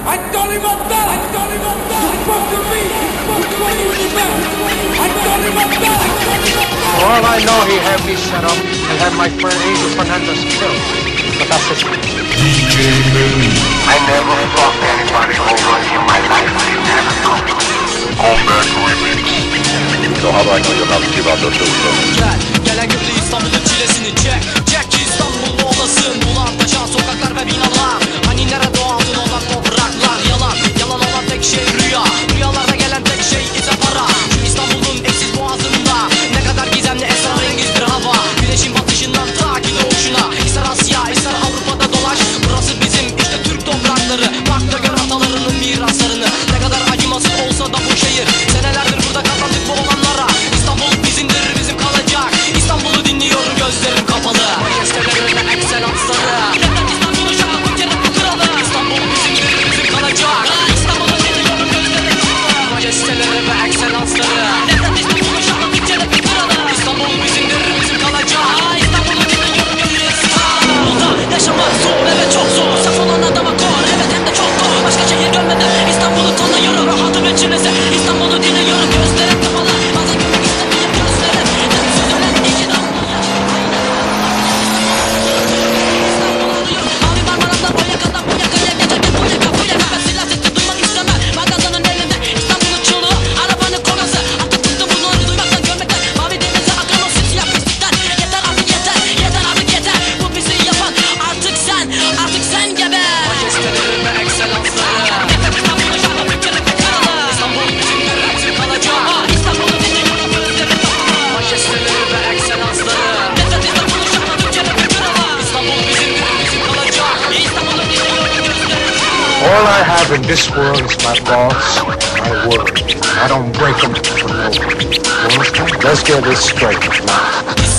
I told him I'm back. I told him I'm back. Fuck to me. Fuck to me. I told him I'm back. For all I know, he had me set up and had my friend Angel Fernandez killed. But that's his DJ I never fucked anybody over in my life. I never fucked. Comeback remix. So how do I know you're not to give up those shows? Jack, gel gel İstanbul'un the çek. ve ekselansları Neden İstanbul müziği All I have in this world is my thoughts, my work. I don't break them for no one. Let's get this straight now.